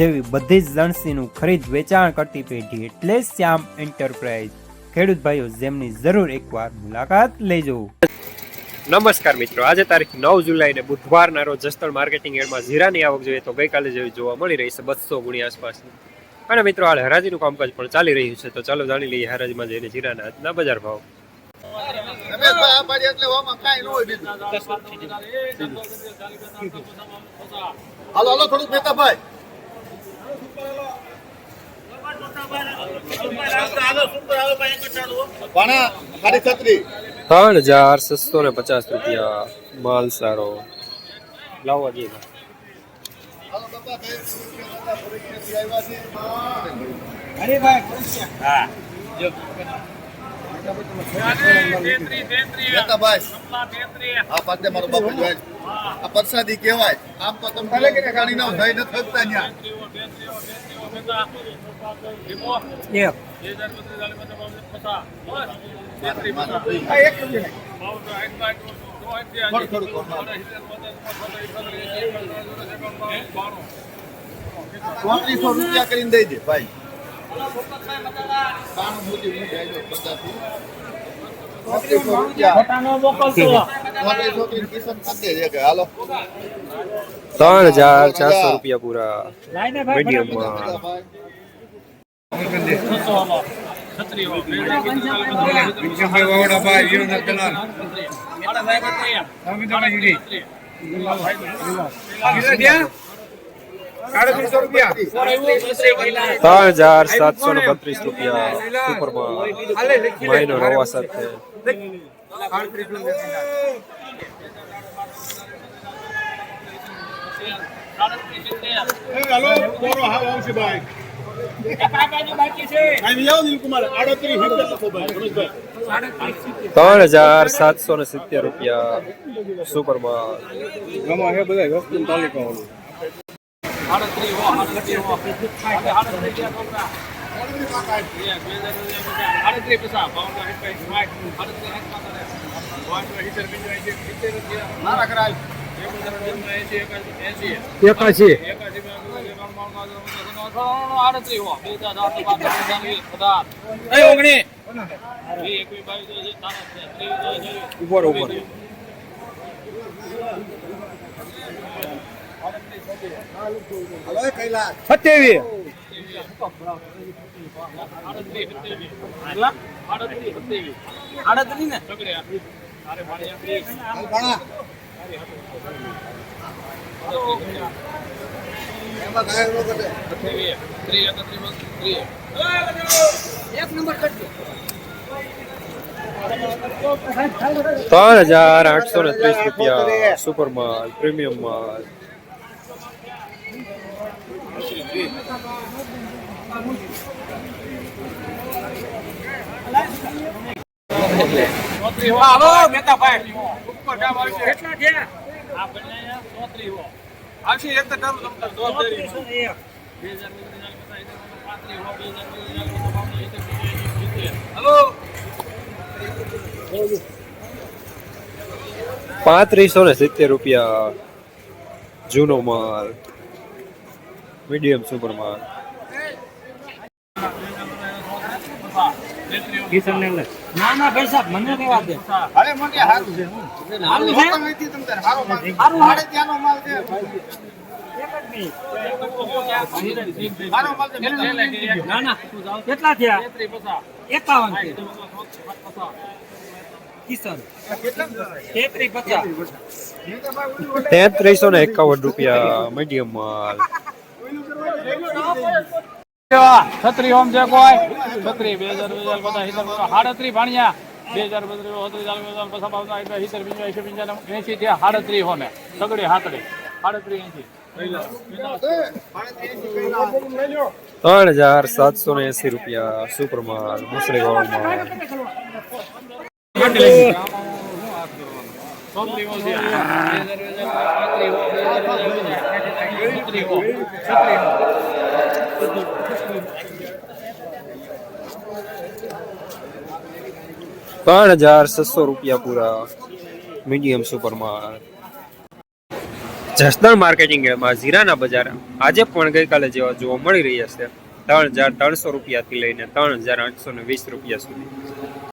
જેવી બધી જ જણસીનું ખરીદ વેચાણ કરતી પેઢી એટલે શ્યામ એન્ટરપ્રાઇઝ. ખેડૂત ભાઈઓ જેમની જરૂર એકવાર મુલાકાત લેજો. નમસ્કાર મિત્રો આજે તારીખ નવ જુલાઈને બુધવારના રોજ જસ્તળ માર્કેટિંગ યાર્ડમાં જીરાની આવક જોઈએ તો ગઈકાલે જેવી જોવા મળી રહી છે બસો ગુણી આસપાસની. અને મિત્રો હાલ હરાજીનું કામકાજ પણ ચાલી રહ્યું છે તો ચાલો જાણી લઈએ હરાજીમાં જઈને જીરાના આજના બજાર ભાવ. રમેશભાઈ આ બાજુ એટલે ઓમાં કાંઈ ન હોય બીજું. હાલો હાલો થોડુંક સાડી છત્રી ત્રણ હજાર છસો ને પચાસ રૂપિયા. માલ સારો. લાવો જઈએ હાલો બાપા બે દાદા પરીક્ષાથી આવ્યા છે. મહેતાભાઈ હા. પાછે મારો બાપુ જોઈ. આ પ્રસાદી કહેવાય. આમ તો તમે ગાડી ના થઈ ને થકતા ત્યાં થોડું ચોત્રીસો રૂપિયા કરીને દઈ દે ભાઈ. મોટી હું જાય પચાસી ત્રણ હજાર ચારસો રૂપિયા પૂરા મીડિયમમાં ત્રણ હજાર સાતસો ને બત્રીસ રૂપિયા. સુપરમાં મહિનો રવા સાથે. ત્રણ હજાર સાતસો ને સિત્તેર રૂપિયા. સુપરમાં એકાશી ઉપર ઉપર. સત્યાવીસ ભણા એમાં કાંઈ ન ઘટે ત્રણ હજાર આઠસો ને ત્રીસ રૂપિયા. સુપર માલ પ્રીમિયમ માલ પાંત્રીસો ને સિત્તેર રૂપિયા જૂનો માલ. મીડિયમ સુપર માલ ના ના ભાઈ સાહેબ મને રહેવા દે અરે મોટી હારું છે. હારું છે? નથી હારો હારું હાડે ત્યાંનો માલ છે. હારો માલ છે ના ના કેટલા થયા? એકાવન તેત્રીસ પચાસ. તેત્રીસો ને એકાવન રૂપિયા મીડિયમ માલ. છત્રી ઓમ છે કોઈ છત્રી બે હજાર બે હજાર બધા હિતર હાડત્રી ભાણિયા બે હજાર બત્રીસ હોત્રીસ ચાલીસ પચાસ પચાસ બાવન એટલે હિતર બીજા એસી પંચાવન એસી થયા હાડત્રી હોમે સગડી હાથડી હાડત્રી એસી ત્રણ હજાર સાતસો ને એસી રૂપિયા સુપરમાલ મુસરી ગોળમાં છોકરીઓ છે બે હજાર, બે હજાર, પાંત્રીસો, બે હજાર, બે હજાર, છત્રીસો, છત્રીસો. ત્રણ હજાર છસો રૂપિયા પૂરા મીડિયમ સુપરમાં જસદણ માર્કેટિંગ એમાં જીરાના બજાર આજે પણ ગઈકાલે જેવા જોવા મળી રહ્યા છે. ત્રણ હજાર ત્રણસો રૂપિયાથી લઈને ત્રણ હજાર આઠસો ને વીસ રૂપિયા સુધી.